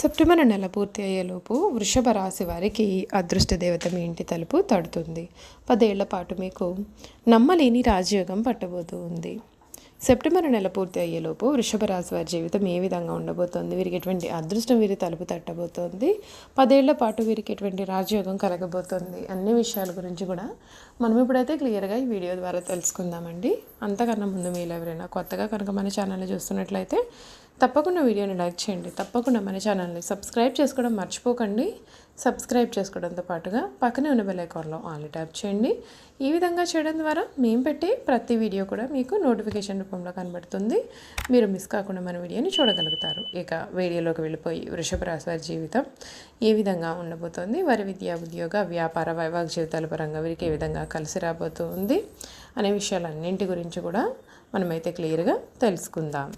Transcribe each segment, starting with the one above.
September నెల పూర్తి అయ్యేలోపు వృషభ రాశి వారికి అదృష్ట దేవత మీ ఇంటి తలుపు తడుతుంది. పదేళ్ళ పాటు మీకు నమ్మలేని రాజయోగం పట్టబోతూ ఉంది. సెప్టెంబర్ నెల పూర్తి అయ్యేలోపు వృషభ రాశి వారి జీవితం ఏ విధంగా ఉండబోతోంది? వీరికి ఎటువంటి అదృష్టం వీరి తలుపు తట్టబోతోంది? పదేళ్ళ పాటు వీరికి ఎటువంటి రాజయోగం కలగబోతోంది? అన్ని విషయాల గురించి కూడా మనం ఇప్పుడైతే క్లియర్గా ఈ వీడియో ద్వారా తెలుసుకుందామండి. అంతకన్నా ముందు మీరు ఎవరైనా కొత్తగా కనుక మన ఛానల్ చూస్తున్నట్లయితే తప్పకుండా వీడియోని లైక్ చేయండి. తప్పకుండా మన ఛానల్ని సబ్స్క్రైబ్ చేసుకోవడం మర్చిపోకండి. సబ్స్క్రైబ్ చేసుకోవడంతో పాటుగా పక్కనే ఉన్న బెల్ ఐకాన్లో ఆల్ ట్యాప్ చేయండి. ఈ విధంగా చేయడం ద్వారా మేము పెట్టే ప్రతి వీడియో కూడా మీకు నోటిఫికేషన్ రూపంలో కనబడుతుంది. మీరు మిస్ కాకుండా మన వీడియోని చూడగలుగుతారు. ఇక వీడియోలోకి వెళ్ళిపోయి వృషభ రాశి వారి జీవితం ఏ విధంగా ఉండబోతోంది? వారి విద్యా ఉద్యోగ వ్యాపార వైవాహిక జీవితాల పరంగా వీరికి ఏ విధంగా కలిసి రాబోతుంది? అనే విషయాలన్నింటి గురించి కూడా మనమైతే క్లియర్గా తెలుసుకుందాం.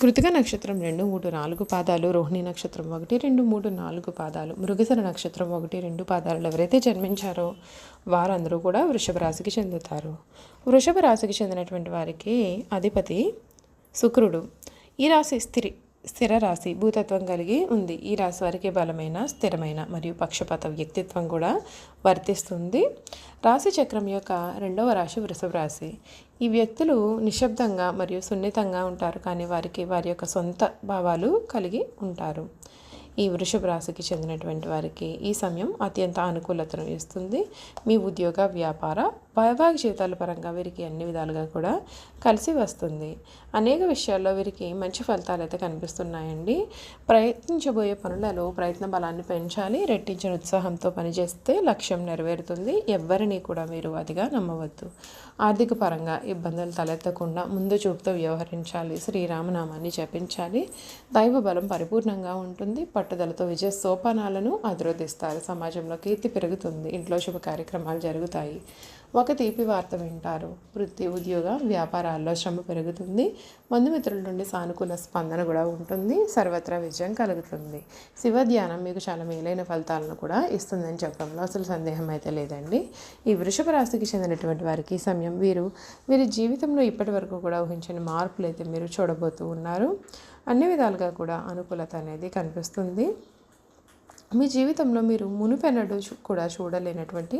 కృతిక నక్షత్రం రెండు మూడు నాలుగు పాదాలు రోహిణి నక్షత్రం ఒకటి రెండు మూడు నాలుగు పాదాలు మృగసర నక్షత్రం ఒకటి రెండు పాదాలు ఎవరైతే జన్మించారో వారందరూ కూడా వృషభ రాశికి చెందుతారు. వృషభ రాశికి చెందినటువంటి వారికి అధిపతి శుక్రుడు. ఈ రాశి స్త్రీ స్థిర రాశి భూతత్వం కలిగి ఉంది. ఈ రాశి వారికి బలమైన స్థిరమైన మరియు పక్షపాత వ్యక్తిత్వం కూడా వర్తిస్తుంది. రాశి చక్రం యొక్క రెండవ రాశి వృషభ రాశి. ఈ వ్యక్తులు నిశ్శబ్దంగా మరియు సున్నితంగా ఉంటారు. కానీ వారికి వారి యొక్క సొంత భావాలు కలిగి ఉంటారు. ఈ వృషభ రాశికి చెందినటువంటి వారికి ఈ సమయం అత్యంత అనుకూలతను ఇస్తుంది. మీ ఉద్యోగ వ్యాపార వైవాహిక జీవితాల పరంగా వీరికి అన్ని విధాలుగా కూడా కలిసి వస్తుంది. అనేక విషయాల్లో వీరికి మంచి ఫలితాలు అయితే కనిపిస్తున్నాయండి. ప్రయత్నించబోయే పనులలో ప్రయత్న బలాన్ని పెంచాలి రెట్టించిన ఉత్సాహంతో పనిచేస్తే లక్ష్యం నెరవేరుతుంది. ఎవరిని కూడా మీరు అదిగా నమ్మవద్దు. ఆర్థిక పరంగా ఇబ్బందులు తలెత్తకుండా ముందు చూపుతో వ్యవహరించాలి. శ్రీరామనామాన్ని జపించాలి. దైవ బలం పరిపూర్ణంగా ఉంటుంది. పట్టుదలతో విజయ సోపానాలను అధిరోధిస్తారు. సమాజంలో కీర్తి పెరుగుతుంది. ఇంట్లో శుభ కార్యక్రమాలు జరుగుతాయి. ఒక తీపి వార్త వింటారు. వృత్తి ఉద్యోగ వ్యాపారాల్లో శ్రమ పెరుగుతుంది. బంధుమిత్రుల నుండి సానుకూల స్పందన కూడా ఉంటుంది. సర్వత్రా విజయం కలుగుతుంది. శివ ధ్యానం మీకు చాలా మేలైన ఫలితాలను కూడా ఇస్తుందని చెప్పడంలో అసలు సందేహం అయితే లేదండి. ఈ వృషభ రాశికి చెందినటువంటి వారికి సమయం వీరు వీరి జీవితంలో ఇప్పటి వరకు కూడా ఊహించిన మార్పులు అయితే మీరు చూడబోతూ ఉన్నారు. అన్ని విధాలుగా కూడా అనుకూలత అనేది కనిపిస్తుంది. మీ జీవితంలో మీరు మునుపెన్నడూ కూడా చూడలేనటువంటి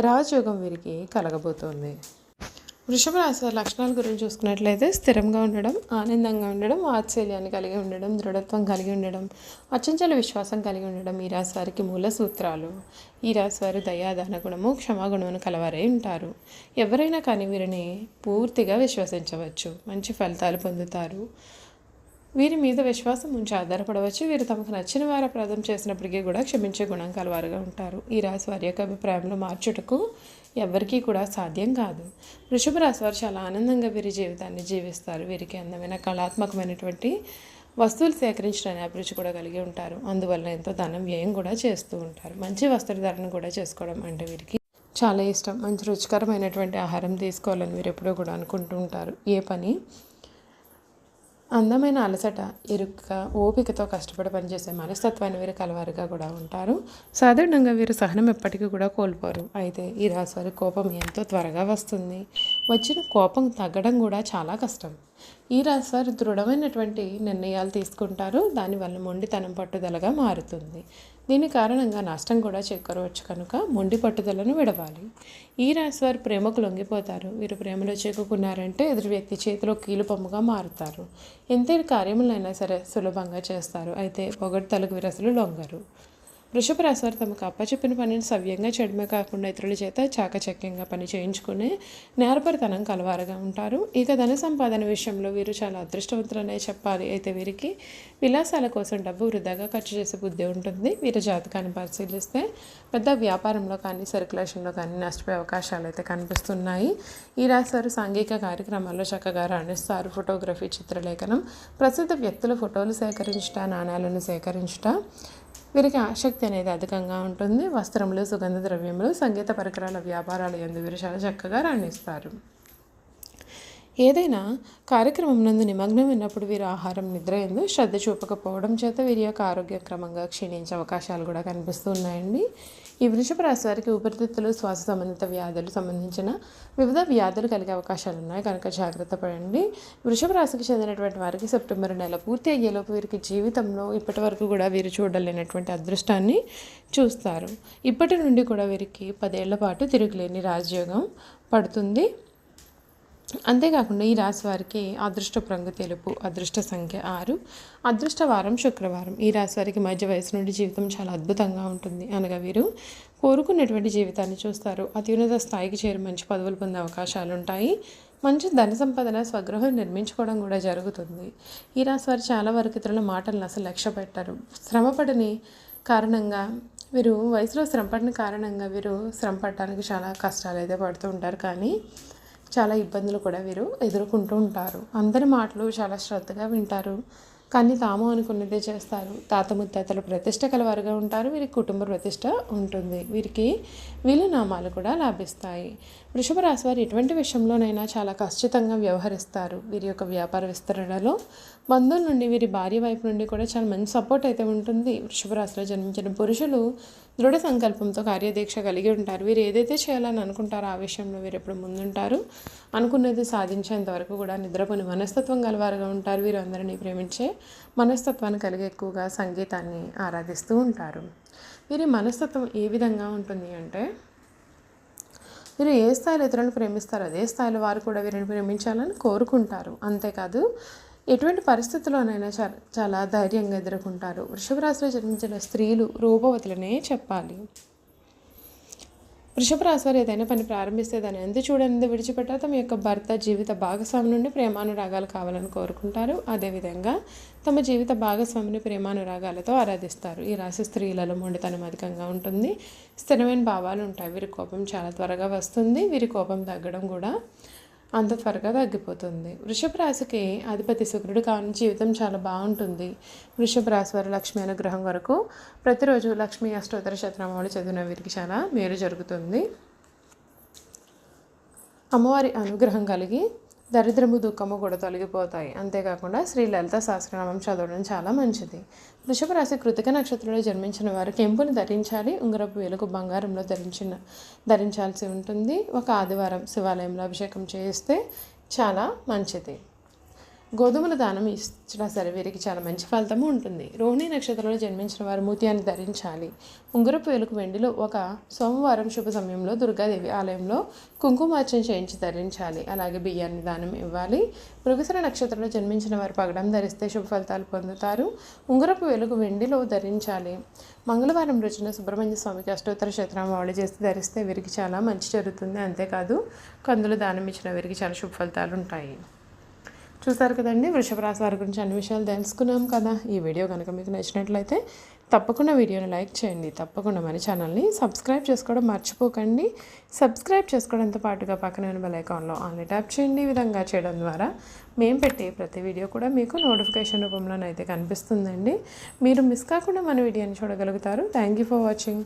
రాజయోగం వీరికి కలగబోతోంది. వృషభ రాశి లక్షణాల గురించి చూసుకున్నట్లయితే స్థిరంగా ఉండడం ఆనందంగా ఉండడం వాత్సల్యాన్ని కలిగి ఉండడం దృఢత్వం కలిగి ఉండడం అచంచల విశ్వాసం కలిగి ఉండడం ఈ రాశి వారికి మూల సూత్రాలు. ఈ రాశి వారు దయాదాన గుణము క్షమాగుణమును కలవారై ఉంటారు. ఎవరైనా కానీ వీరిని పూర్తిగా విశ్వసించవచ్చు. మంచి ఫలితాలు పొందుతారు. వీరి మీద విశ్వాసం ఉంచి ఆధారపడవచ్చు. వీరు తమకు నచ్చిన వారు అపరాధం చేసినప్పటికీ కూడా క్షమించే గుణం కలవారుగా ఉంటారు. ఈ రాశి వారి యొక్క అభిప్రాయంలో మార్చుటకు ఎవ్వరికీ కూడా సాధ్యం కాదు. వృషభ రాశి వారు చాలా ఆనందంగా వీరి జీవితాన్ని జీవిస్తారు. వీరికి అందమైన కళాత్మకమైనటువంటి వస్తువులు సేకరించడానికి అభిరుచి కూడా కలిగి ఉంటారు. అందువల్ల ఎంతో ధనం వ్యయం కూడా చేస్తూ ఉంటారు. మంచి వస్త్రధారణ కూడా చేసుకోవడం అంటే వీరికి చాలా ఇష్టం. మంచి రుచికరమైనటువంటి ఆహారం తీసుకోవాలని వీరు ఎప్పుడూ కూడా అనుకుంటూ ఉంటారు. ఏ పని అందమైన అలసట ఇరుక్క ఓపికతో కష్టపడి పనిచేసే మనస్తత్వాన్ని వీరు కలవారుగా కూడా ఉంటారు. సాధారణంగా వీరు సహనం ఎప్పటికీ కూడా కోల్పోరు. అయితే ఈ రాశివారి కోపం ఎంతో త్వరగా వస్తుంది. వచ్చిన కోపం తగ్గడం కూడా చాలా కష్టం. ఈ రాశివారు దృఢమైనటువంటి నిర్ణయాలు తీసుకుంటారు. దానివల్ల మొండితనం పట్టుదలగా మారుతుంది. దీని కారణంగా నష్టం కూడా చేకూరవచ్చు కనుక మొండి పట్టుదలను విడవాలి. ఈ రాశి వారు ప్రేమకు లొంగిపోతారు. వీరు ప్రేమలో చేకుకున్నారంటే ఎదురు వ్యక్తి చేతిలో కీలుపమ్ముగా మారుతారు. ఎంత కార్యములైనా సరే సులభంగా చేస్తారు. అయితే పొగడ్తలకు వీరసలు లొంగరు. వృషభ రాశివారు తమకు అప్పచెప్పిన పనిని సవ్యంగా చెడమే కాకుండా ఇతరుల చేత చాకచక్యంగా పని చేయించుకునే నేరపరితనం కలవారుగా ఉంటారు. ఇక ధన సంపాదన విషయంలో వీరు చాలా అదృష్టవంతులనే చెప్పాలి. అయితే వీరికి విలాసాల కోసం డబ్బు వృధాగా ఖర్చు చేసే బుద్ధి ఉంటుంది. వీరి జాతకాన్ని పరిశీలిస్తే పెద్ద వ్యాపారంలో కానీ సర్క్యులేషన్లో కానీ నష్టపోయే అవకాశాలు అయితే కనిపిస్తున్నాయి. ఈ రాశివారు సాంఘిక కార్యక్రమాల్లో చక్కగా రాణిస్తారు. ఫోటోగ్రఫీ చిత్రలేఖనం ప్రసిద్ధ వ్యక్తుల ఫోటోలు సేకరించుట నాణ్యాలను సేకరించుట వీరికి ఆసక్తి అనేది అధికంగా ఉంటుంది. వస్త్రములు సుగంధ ద్రవ్యములు సంగీత పరికరాల వ్యాపారాలు ఎందు వీరు చాలా చక్కగా రాణిస్తారు. ఏదైనా కార్యక్రమం నందు నిమగ్నమైనప్పుడు వీరు ఆహారం నిద్ర ఎందు శ్రద్ధ చూపకపోవడం చేత వీరి యొక్క ఆరోగ్య క్రమంగా క్షీణించే అవకాశాలు కూడా కనిపిస్తున్నాయండి ఈ వృషభ రాశి వారికి ఉపరితిత్తులు శ్వాస సంబంధిత వ్యాధులు సంబంధించిన వివిధ వ్యాధులు కలిగే అవకాశాలు ఉన్నాయి. కనుక జాగ్రత్త పడండి. వృషభ రాశికి చెందినటువంటి వారికి సెప్టెంబర్ నెల పూర్తి అయ్యేలోపు వీరికి జీవితంలో ఇప్పటి వరకు కూడా వీరు చూడలేనటువంటి అదృష్టాన్ని చూస్తారు. ఇప్పటి నుండి కూడా వీరికి పదేళ్ళ పాటు తిరుగులేని రాజయోగం పడుతుంది. అంతేకాకుండా ఈ రాశి వారికి అదృష్ట రంగు తెలుపు అదృష్ట సంఖ్య ఆరు అదృష్ట వారం శుక్రవారం. ఈ రాశి వారికి మధ్య వయసు నుండి జీవితం చాలా అద్భుతంగా ఉంటుంది. అనగా వీరు కోరుకున్నటువంటి జీవితాన్ని చూస్తారు. అత్యున్నత స్థాయికి చేరి మంచి పదవులు పొందే అవకాశాలు ఉంటాయి. మంచి ధన సంపదన స్వగృహం నిర్మించుకోవడం కూడా జరుగుతుంది. ఈ రాశి వారు చాలా వరకు ఇతరుల మాటలను అసలు లక్ష్య పెట్టారు. శ్రమపడని కారణంగా వీరు వయసులో శ్రమపడిన కారణంగా వీరు శ్రమ పడటానికి చాలా కష్టాలు అయితే పడుతూ ఉంటారు. కానీ చాలా ఇబ్బందులు కూడా వీరు ఎదుర్కొంటూ ఉంటారు. అందరి మాటలు చాలా శ్రద్ధగా వింటారు. కానీ తాము అనుకున్నదే చేస్తారు. తాత ముత్తాతల ప్రతిష్ట కలవారుగా ఉంటారు. వీరికి కుటుంబ ప్రతిష్ట ఉంటుంది. వీరికి నామాలు కూడా లభిస్తాయి. వృషభ రాశి వారు ఎటువంటి విషయంలోనైనా చాలా ఖచ్చితంగా వ్యవహరిస్తారు. వీరి యొక్క వ్యాపార విస్తరణలో బంధువుల నుండి వీరి భార్య వైపు నుండి కూడా చాలా మంచి సపోర్ట్ అయితే ఉంటుంది. వృషభ రాశిలో జన్మించిన పురుషులు దృఢ సంకల్పంతో కార్యదీక్ష కలిగి ఉంటారు. వీరు ఏదైతే చేయాలని అనుకుంటారో ఆ విషయంలో వీరు ఎప్పుడు ముందుంటారు. అనుకున్నది సాధించేంత వరకు కూడా నిద్రపోని మనస్తత్వం గలవారుగా ఉంటారు. వీరు అందరినీ ప్రేమించే మనస్తత్వాన్ని కలిగి ఎక్కువగా సంగీతాన్ని ఆరాధిస్తూ ఉంటారు. వీరి మనస్తత్వం ఏ విధంగా ఉంటుంది అంటే వీరు ఏ స్థాయిలో ఇతరులను ప్రేమిస్తారో అదే స్థాయిలో వారు కూడా వీరిని ప్రేమించాలని కోరుకుంటారు. అంతేకాదు ఎటువంటి పరిస్థితుల్లోనైనా చాలా చాలా ధైర్యంగా ఎదుర్కొంటారు. వృషభ రాశిలో జన్మించిన స్త్రీలు రూపవతులనే చెప్పాలి. వృషభ రాశి వారు ఏదైనా పని ప్రారంభిస్తే దాన్ని ఎందు చూడనిది విడిచిపెట్ట తమ యొక్క భర్త జీవిత భాగస్వామి నుండి ప్రేమానురాగాలు కావాలని కోరుకుంటారు. అదేవిధంగా తమ జీవిత భాగస్వామిని ప్రేమానురాగాలతో ఆరాధిస్తారు. ఈ రాశి స్త్రీలలో మొండితనం అధికంగా ఉంటుంది. స్థిరమైన భావాలు ఉంటాయి. వీరి కోపం చాలా త్వరగా వస్తుంది. వీరి కోపం తగ్గడం కూడా అంత త్వరగా తగ్గిపోతుంది. వృషభ రాశికి అధిపతి శుక్రుడు కావున జీవితం చాలా బాగుంటుంది. వృషభ రాశి వారి లక్ష్మీ అనుగ్రహం వరకు ప్రతిరోజు లక్ష్మీ అష్టోత్తర శతనామాలు చదివిన వీరికి చాలా మేలు జరుగుతుంది. అమ్మవారి అనుగ్రహం కలిగి దరిద్రము దుఃఖము కూడా తొలగిపోతాయి. అంతేకాకుండా శ్రీ లలిత సహస్రనామం చదవడం చాలా మంచిది. వృషభ రాశి కృతిక నక్షత్రంలో జన్మించిన వారు కెంపుని ధరించాలి ఉంగరపు వేలకు బంగారంలో ధరించిన ధరించాల్సి ఉంటుంది. ఒక ఆదివారం శివాలయంలో అభిషేకం చేస్తే చాలా మంచిది. గోధుమల దానం ఇచ్చినా సరే వీరికి చాలా మంచి ఫలితము ఉంటుంది. రోహిణి నక్షత్రంలో జన్మించిన వారు మూత్యాన్ని ధరించాలి. ఉంగరపు వేలుకు వెండిలో ఒక సోమవారం శుభ సమయంలో దుర్గాదేవి ఆలయంలో కుంకుమార్చన చేయించి ధరించాలి. అలాగే బియ్యాన్ని దానం ఇవ్వాలి. మృగశిర నక్షత్రంలో జన్మించిన వారు పగడం ధరిస్తే శుభ ఫలితాలు పొందుతారు. ఉంగరపు వెలుగు వెండిలో ధరించాలి. మంగళవారం రోజున సుబ్రహ్మణ్య స్వామికి అష్టోత్తర శతనామావళి చేసి ధరిస్తే వీరికి చాలా మంచి జరుగుతుంది. అంతేకాదు కందులు దానం ఇచ్చిన వీరికి చాలా శుభ ఫలితాలు ఉంటాయి. చూసారు కదండి వృషభ రాశి వారి గురించి అన్ని విషయాలు తెలుసుకున్నాం కదా. ఈ వీడియో కనుక మీకు నచ్చినట్లయితే తప్పకుండా వీడియోని లైక్ చేయండి. తప్పకుండా మన ఛానల్ని సబ్స్క్రైబ్ చేసుకోవడం మర్చిపోకండి. సబ్స్క్రైబ్ చేసుకోవడంతో పాటుగా పక్కన ఉన్న బెల్ ఐకాన్లో ఆన్లైన్ ట్యాప్ చేయండి. ఈ విధంగా చేయడం ద్వారా మేము పెట్టే ప్రతి వీడియో కూడా మీకు నోటిఫికేషన్ రూపంలోనైతే కనిపిస్తుందండి. మీరు మిస్ కాకుండా మన వీడియోని చూడగలుగుతారు. Thank you for watching.